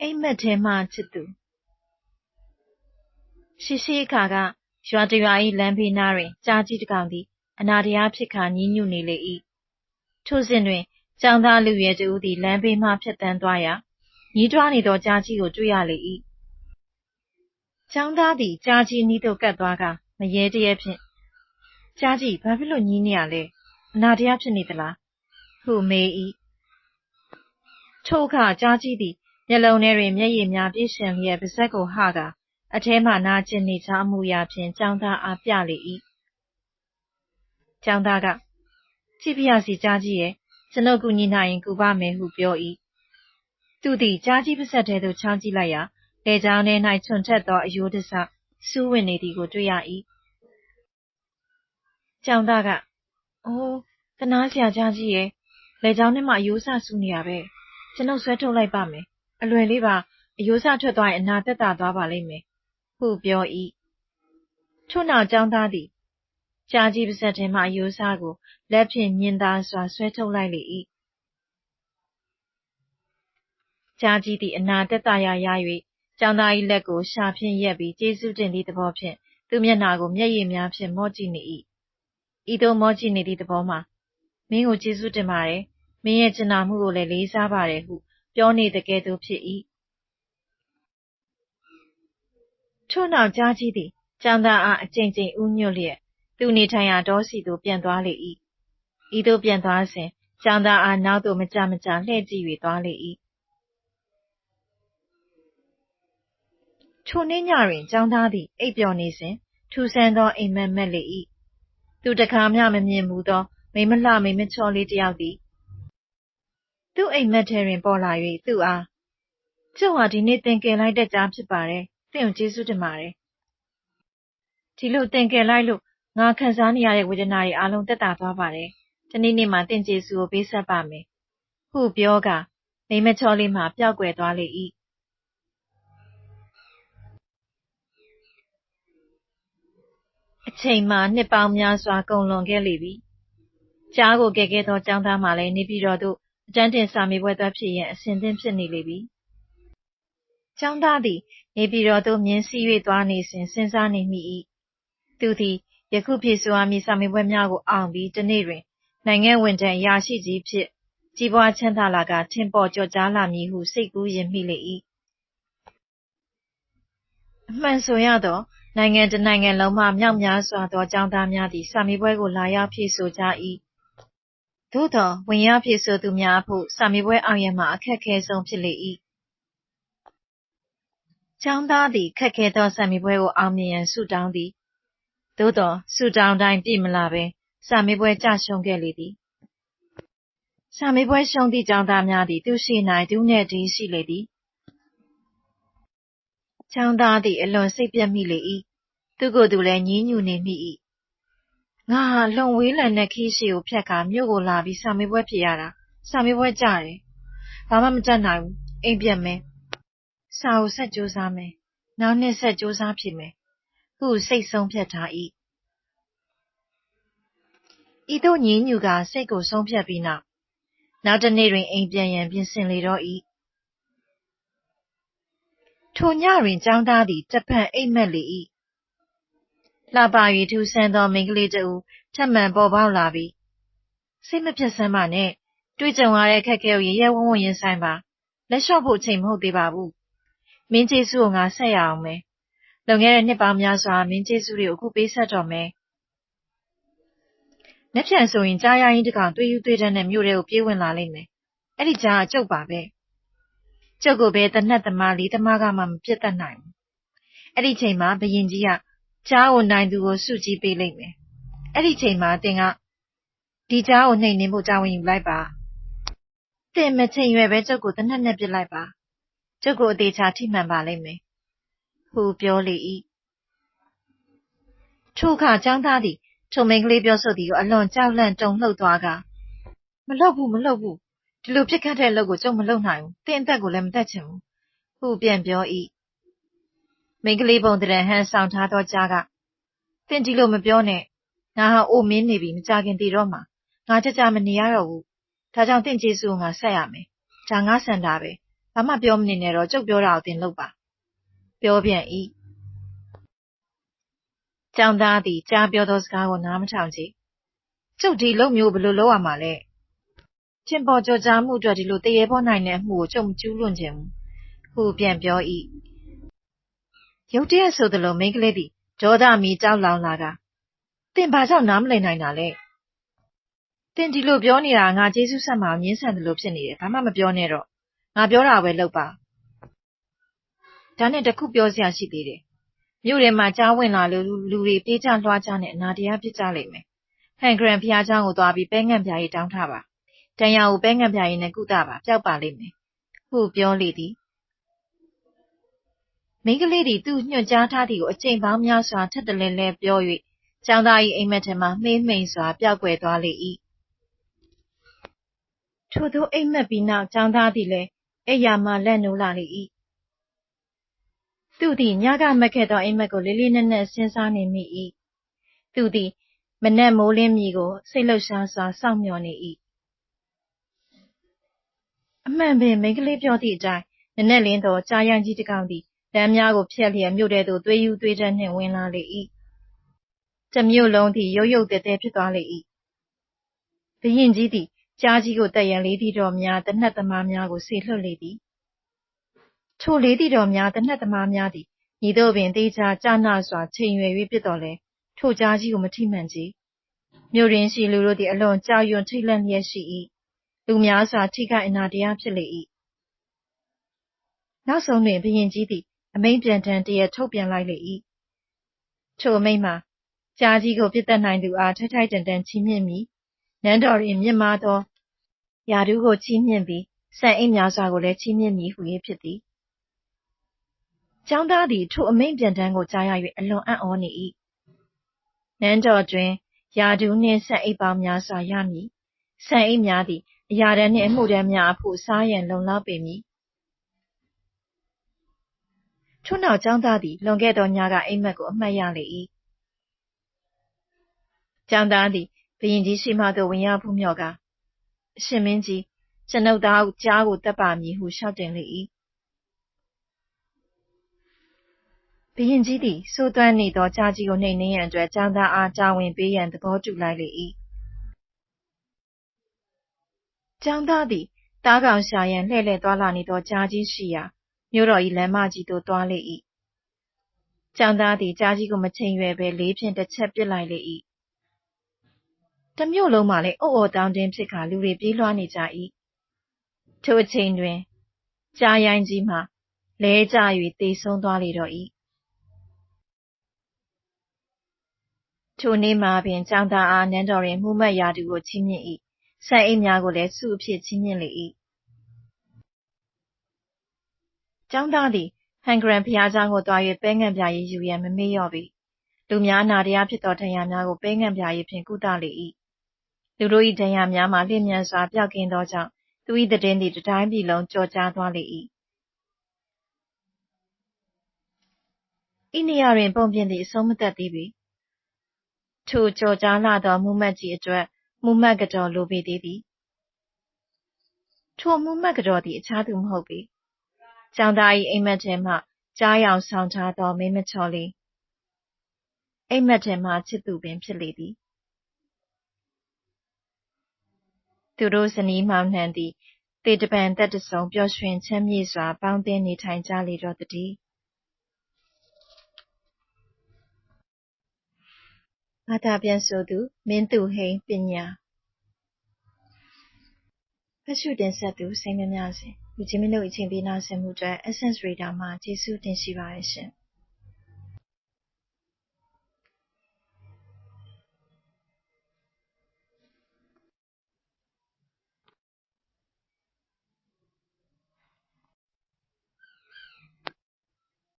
အိမ်မက်ထဲမှချစ်သူရှိရှိအခါကရွာတရွာ၏လမ်းဘေးနားတွင် ကြားကြီးတစ်ကောင်သည် အနာတရားဖြစ်ခါညည်းညူနေလေ၏ထိုစဉ်တွင်ကျောင်းသားလူရဲတဦးသည်လမ်းဘေးမှဖြတ်တန်းသွားရာညီးတွားနေသောကြားကြီးကိုတွေ့ရလေ၏ကျောင်းသားသည်ကြားကြီးနီးသို့ကပ်သွားကမရေတရက်ဖြင့်ကြားကြီးဘာဖြစ်လို့ညည်းနေရလဲအနာတရားဖြစ်နေသလားဟုမေး၏ထိုအခါကြားကြီးသည် မျက်လုံးထဲတွင်မျက်ရည်များပြည့်ရှင်လျက်ပါးစပ်ကိုဟကာအထဲမှနာကျင်နေကြောင်းအမူအရာဖြင့်ကျောင်းသားအားပြလေ၏ကျောင်းသားကကြည့်ပါရစေကြားကြီးရဲ့ကျွန်ုပ်ကူညီနိုင်ရင်ကူပါမယ်ဟုပြော၏သူသည်ကြားကြီးပါးစပ်ထဲသို့ချောင်းကြည့်လိုက်ရာလေကြောင်းထဲ၌ချွန်ထက်သောအယိုးတစစူးဝင်နေသည်ကိုတွေ့ရ၏ကျောင်းသားကအိုးတနာစရာကြားကြီးရဲ့လေကြောင်းထဲမှာအယိုးစစူးနေရပဲကျွန်ုပ်ဆွဲထုတ်လိုက်ပါမယ် အလွယ်လေးပါအယိုးစထွက်သွားရင်အနာသက်သာသွားပါလိမ့်မယ်ဟုပြော၏ထို့နောက်ကျောင်းသားသည်ကြားကြီးပါးစပ်ထဲမှအယိုးစကိုလက်ဖြင့်မြင်သာစွာဆွဲထုတ်လိုက်လေ၏ကြားကြီးသည်အနာသက်သာရာရ၍ကျောင်းသား၏လက်ကိုရှာဖြင့်ရက်ပြီးကျေးဇူးတင်သည့်သဘောဖြင့်သူမျက်နှာကိုမျက်ရည်များဖြင့်မော့ကြည့်နေ၏ဤသို့မော့ကြည့်နေသည့်သဘောမှာမင်းကိုကျေးဇူးတင်ပါတယ်မင်းရဲ့ကျင်နာမှုကိုလည်းလေးစားပါတယ်ဟု ပြောနေသကဲ့သို့ဖြစ်၏ထို့နောက်ကြားကြီးသည်ကျောင်းသားအားအကြိမ်ကြိမ်ဦးညွတ်လျက်သူနေထိုင်ရာတောစီသို့ပြန်သွားလေ၏ဤသို့ပြန်သွားစဉ်ကျောင်းသားအားနောက်သို့မကြာမကြာလှည့်ကြည့်၍သွားလေ၏ထိုနေ့ညတွင်ကျောင်းသားသည်အိပ်ပျော်နေစဉ်ထူးဆန်းသောအိပ်မက်မက်လေ၏သူတခါမျှမမြင်ဘူးသောမိန်းမလှမိန်းမချောလေးတယောက်သည် သူ့အိမ်မက်ထဲတွင် ပေါ်လာ၍သူ့အားကျုပ်ဟာဒီနေ့ သင်ကယ်လိုက်တဲ့ကြားဖြစ်ပါတယ် သင့်ကိုကျေးဇူးတင်ပါတယ် ဒီလို သင်ကယ်လိုက်လို့ ငါခံစားနေရတဲ့ ဝေဒနာတွေအားလုံး သက်သာသွားပါတယ် တနေ့နေ့မှာ သင်ကျေးဇူးကို ပေးဆက်ပါမယ် ဟုပြောကာ မိန်းမချောလေးမှပျောက်ကွယ်သွားလေ၏အချိန်မှာ နှစ်ပေါင်းများစွာ ကုန်လွန်ခဲ့လေပြီ။ကြားကိုကယ်ခဲ့သော ကျောင်းသားမှလည်း နေပြည်တော်သို့ အတန်းတင်စာမေးပွဲသွားဖြေရန် အဆင်သင့်ဖြစ်နေလေပြီ။ကျောင်းသားသည် နေပြည်တော်သို့မြင်းစီး၍သွားနေစဉ်စဉ်းစားနေမိ၏။သူသည်ယခုဖြေဆိုရမည့်စာမေးပွဲများကိုအောင်ပြီးတစ်နေ့တွင် နိုင်ငံဝန်ထမ်းအရာရှိကြီးဖြစ်ကြီးပွားချမ်းသာလာကာထင်ပေါ်ကျော်ကြားလာမည်ဟုစိတ်ကူးယဉ်မိလေ၏။အမှန်ဆိုရသော်နိုင်ငံတစ်နိုင်ငံလုံးမှမြောက်များစွာသောကျောင်းသားများသည်စာမေးပွဲကိုလာရောက်ဖြေဆိုကြ၏။ သို့သော်ဝင်ရောက်ဖြေဆိုသူများအဖို့စာမေးပွဲအောင်ရန်မှာအခက်ခဲဆုံးဖြစ်လေ၏။ကျောင်းသားသည်ခက်ခဲသောစာမေးပွဲကိုအောင်မြင်ရန်ဆုတောင်းသည်။သို့သော်ဆုတောင်းတိုင်းပြည့်မလာဘဲစာမေးပွဲကျရှုံးခဲ့လေသည်။စာမေးပွဲရှုံးသည့်ကျောင်းသားများသည်သူ့ရှေ့၌တစ်ဦးနှင့်တစ်ဦးရှိလေသည်။ကျောင်းသားသည်အလွန်စိတ်ပျက်မိလေ၏။သူ့ကိုယ်သူလည်းညည်းညူနေမိ၏။ ငါဟာအလွန်ဝေးလံတဲ့ခရီးရှည်ကိုဖြတ်ကာမြို့ကိုလာပြီးစာမေးပွဲဖြေရတာ။စာမေးပွဲကျတယ်။ဘာမှမတတ်နိုင်ဘူး။အိမ်ပြန်မယ်။စာကိုဆက်ကြိုးစားမယ်။နောက်နှစ်ဆက်ကြိုးစားဖြေမယ်။ဟုစိတ်ဆုံးဖြတ်ထား၏။ဤသို့ညည်းညူကာစိတ်ကိုဆုံးဖြတ်ပြီးနောက်နောက်တစ်နေ့တွင်အိမ်ပြန်ရန်ပြင်ဆင်လေတော့၏ထိုညတွင်ကျောင်းသားသည်တဖန်အိပ်မက်လေ၏ လှပ၍ထူးဆန်းသောမိန်းကလေးတစ်ဦးထပ်မံပေါ်ပေါက်လာပြီစိတ်မပြတ်စမ်းပါနဲ့တွေ့ကြုံရတဲ့အခက်အခဲကိုရဲရဲဝံ့ဝံ့ရင်ဆိုင်ပါလက်လျှော့ဖို့အချိန်မဟုတ်သေးပါဘူးမင်းကျေးဇူးကိုငါဆက်ရအောင်မယ်လွန်ခဲ့တဲ့နှစ်ပေါင်းများစွာမင်းကျေးဇူးတွေကိုအခုပေးဆက်တော်မယ်။လက်ဖြန်ဆိုရင်ကြားရင်းတကောင်တွေးယူတွေးတန်းနဲ့မြို့ထဲကိုပြေးဝင်လာလိမ့်မယ်။အဲ့ဒီကြားကကျုပ်ပါပဲ။ကျုပ်ကိုပဲတနတ်သမားလေးသမားကမှမပြစ်တတ်နိုင်ဘူး။အဲ့ဒီချိန်မှာဘရင်ကြီးက ကြားကိုနိုင်သူကိုစုကြီးပေးလိမ့်မယ်။အဲ့ဒီချိန်မှာတင်ကဒီကြားကိုနှိမ်နှင်းဖို့တာဝန်ယူလိုက်ပါ။တင်မချိန်ရွယ်ပဲကျုပ်ကိုတနတ်နဲ့ပြစ်လိုက်ပါ။ကျုပ်ကိုအသေးချာထိမှန်ပါလိမ့်မယ်။ဟုပြောလေ၏။ထိုအခါចောင်းသားသည်ထိုမိန်းကလေးပြောဆိုသည်ကိုအလွန်ကြောက်လန့်တုန်လှုပ်သွားကာမလုပ်ဘူးမလုပ်ဘူးဒီလိုဖြစ်ခတ်တဲ့အလုပ်ကိုကျုပ်မလုပ်နိုင်ဘူးတင်းအသက်ကိုလည်းမသက်ချင်ဘူးဟုပြန်ပြော၏ မိန်းကလေးပုံတရံဟန်ဆောင်ထားသောကြားကတင်းဒီလိုမပြောနဲ့ငါဟာအိုမင်းနေပြီမကြခင်တည်တော့မှာငါကြကြမနေရတော့ဘူးဒါကြောင့်တင့်ကျေးဇူးကိုငါဆက်ရမယ်ဒါငါဆန္ဒပဲဘာမှပြောမနေနဲ့တော့ကျုပ်ပြောတာကိုသင်လုပ်ပါပြောပြန်၏ကျောင်းသားသည်ကြားပြောသောစကားကိုနားမထောင်ကြကျုပ်ဒီလုံမျိုးဘယ်လိုလုပ်ရမှာလဲကျင်ပေါ်ကြော်ကြားမှုအတွက်ဒီလိုတရေပေါ်နိုင်တဲ့အမှုကိုကျုပ်မကျူးလွန်ခြင်းဘူးဟုပြန်ပြော၏ ရုတ်တရက်ဆိုသလိုမိန်းကလေးသည်ဒေါသမီကြောက်လောင်လာကသင်ဘာကြောင့်နားမလည်နိုင်တာလဲသင်ဒီလိုပြောနေတာငါကျေးဇူးဆက်မှာငင်းဆန်တယ်လို့ဖြစ်နေတယ်ဘာမှမပြောနဲ့တော့ငါပြောတာပဲလုပ်ပါဒါနဲ့တခုပြောစရာရှိသေးတယ်မြို့ထဲမှာကြားဝင်လာလို့လူတွေပြေးကြလွှားကြနဲ့အနာတရားဖြစ်ကြလိမ့်မယ်ဟန်ဂရန်ဖျားเจ้าကိုသွားပြီးပဲငံ့ပြားရေးတောင်းထားပါတန်ရာကိုပဲငံ့ပြားရေးနဲ့ကုသပါပျောက်ပါလိမ့်မယ်ဟုပြောလေသည် မိန်းကလေးသည်သူ့ညွှန်ကြားထားသည်ကိုအကျင့်ပေါင်းများစွာထက်တလဲလဲပြော၍ကျောင်းသား၏အိမ်မက်ထဲမှမှေးမှိန်စွာပျောက်ကွယ်သွားလေ၏ထို့သောအိမ်မက်ပြီးနောက်ကျောင်းသားသည်လည်းအိယာမှလက်နိုးလာလေ၏သူသည်ညကမက်ခဲ့သောအိမ်မက်ကိုလေးလေးနက်နက်စဉ်းစားနေမိ၏သူသည်မနက်မိုးလင်းမည်ကိုစိတ်လှုပ်ရှားစွာစောင့်မျှော်နေ၏အမှန်ပင်မိန်းကလေးပြောသည့်အတိုင်းနနက်လင်းသောကြားရိုင်းကြီးတစ်ကောင်သည် လမ်းများကိုဖြတ်လျက်မြို့ထဲသို့သွေးယူသွေးတန်းနှင့်ဝင်လာလေ၏။တမြို့လုံးသည်ရုတ်ရုတ်သဲသဲဖြစ်သွားလေ၏။ဘုရင်ကြီးသည်ကြားကြီးကိုတက်ရန်လေးသီးတော်များသေနတ်သမားများကိုစေလွှတ်လေသည်။ထိုလေးသီးတော်များသေနတ်သမားများသည်မည်သို့ပင်သေချာကျနစွာချိန်ရွယ်၍ပစ်သော်လည်းထိုကြားကြီးကိုမထိမှန်ချေ။မြို့တွင်ရှိလူတို့သည်အလွန်ကြောက်ရွံ့ထိတ်လန့်လျက်ရှိ၏။လူများစွာထိခိုက်အနာတရဖြစ်လေ၏။နောက်ဆုံးတွင်ဘုရင်ကြီးသည် အမိန့်ပြန်တမ်းတရက်ထုတ်ပြန်လိုက်လေ၏။ထိုအမိန့်မှာကြားကြီးကိုပစ်သတ်နိုင်သူအားထိုက်ထိုက်တန်တန်ချီးမြှင့်မည်။နန်းတော်တွင်မြင့်မားသောရာထူးကိုချီးမြှင့်ပြီးဆန်အိတ်များစွာကိုလည်းချီးမြှင့်မည်ဟူ၍ဖြစ်သည်။ကျောင်းသားသည်ထိုအမိန့်ပြန်တမ်းကိုကြားရ၍အလွန်အံ့ဩနေ၏။နန်းတော်တွင်ရာထူးနှင့်ဆန်အိတ်ပေါင်းများစွာရမည်။ဆန်အိတ်များသည်အရာထမ်းနှင့်အမှုထမ်းများအဖို့စားရန်လုံလောက်ပေမည် ထို့နောက်ကျောင်းသားသည်လွန်ခဲ့သောညကအိပ်မက်ကိုအမှတ်ရလေ၏။ကျောင်းသားသည်ဘုရင်ကြီးရှေ့မှသို့ဝင်ရောက်ဖူးမြော်ကာအရှင်မင်းကြီးကျွန်ုပ်သားကြားကိုသတ်ပါမည်ဟုလျှောက်တင်လေ၏။ဘုရင်ကြီးသည်စိုးသွမ်းနေသောကြားကြီးကိုနှိမ်နင်းရန်အတွက်ကျောင်းသားအားတာဝန်ပေးရန်သဘောတူလိုက်လေ၏။ကျောင်းသားသည်သားကောင်ရှာရန်လှည့်လည်သွားလာနေသောကြားကြီးရှိရာ မြို့တော်၏လမ်းမကြီးသို့သွားလေ၏။ကျောင်းသားသည်ကြားကြီးကိုမချိန်ရွယ်ဘဲလေးဖြင့်တစ်ချက်ပစ်လိုက်လေ၏။တစ်မြို့လုံးမှာလည်းအုတ်အော်သောင်းတင်းဖြစ်ကာလူတွေပြေးလွှားနေကြ၏။ထိုအချိန်တွင်ကြားရိုင်းကြီးမှာလဲကျ၍သေဆုံးသွားလေတော့၏။ထိုနေ့မှာပင်ကျောင်းသားအားနန်းတော်တွင်မှူးမတ်ရာထူးကိုချီးမြှင့်၏။ဆန်အိတ်များကိုလည်းဆုအဖြစ်ချီးမြှင့်လေ၏ ကျောင်းသားသည်ဟန်ဂရန်ဘုရားကျောင်းကိုသွား၍ပဲငံ့ပြာရေးယူရန်မမေ့လျော့ပေ။လူများအနာတရားဖြစ်သောဒဏ်ရာများကိုပဲငံ့ပြာရေးဖြင့်ကုသလေ၏။လူတို့၏ဒဏ်ရာများမှာလျင်မြန်စွာပျောက်ကင်းသောကြောင့်သူ၏သတင်းသည်တတိုင်းပြည်လုံးကျော်ကြားသွားလေ၏။ဤနေရာတွင်ပုံပြင်သည်အဆုံးမသတ်သေးပေ။ထိုကျော်ကြားလှသောမှူးမတ်ကြီးအတွက်မှူးမတ်ကတော်လိုပေသေးသည်။ထိုမှူးမတ်ကတော်သည်အခြားသူမဟုတ်ပေ ကျောင်းသား၏အိပ်မက်ထဲမှကျားယောင်ဆောင်ထားသောမိန်းမချော်လေးအိပ်မက်ထဲမှချစ်သူပင်ဖြစ်လေသည်။သူတို့ဇနီးမောင်နှံသည်သေတပံသက်တဆုံပျော်ရွှင်ချမ်းမြေ့စွာ ပေါင်းသင်းနေထိုင်ကြလေတော့သတည်း။ဘာသာပြန်ဆိုသူမင်းသူဟိန်းပညာဖတ်ရှုတင်ဆက်သူစိတ်မများစေ လူကြီးမင်းတို့အချိန်ပေးနာဆင်မှုအတွက် Essence Reader မှာကျေးဇူးတင်ရှိပါတယ်ရှင်။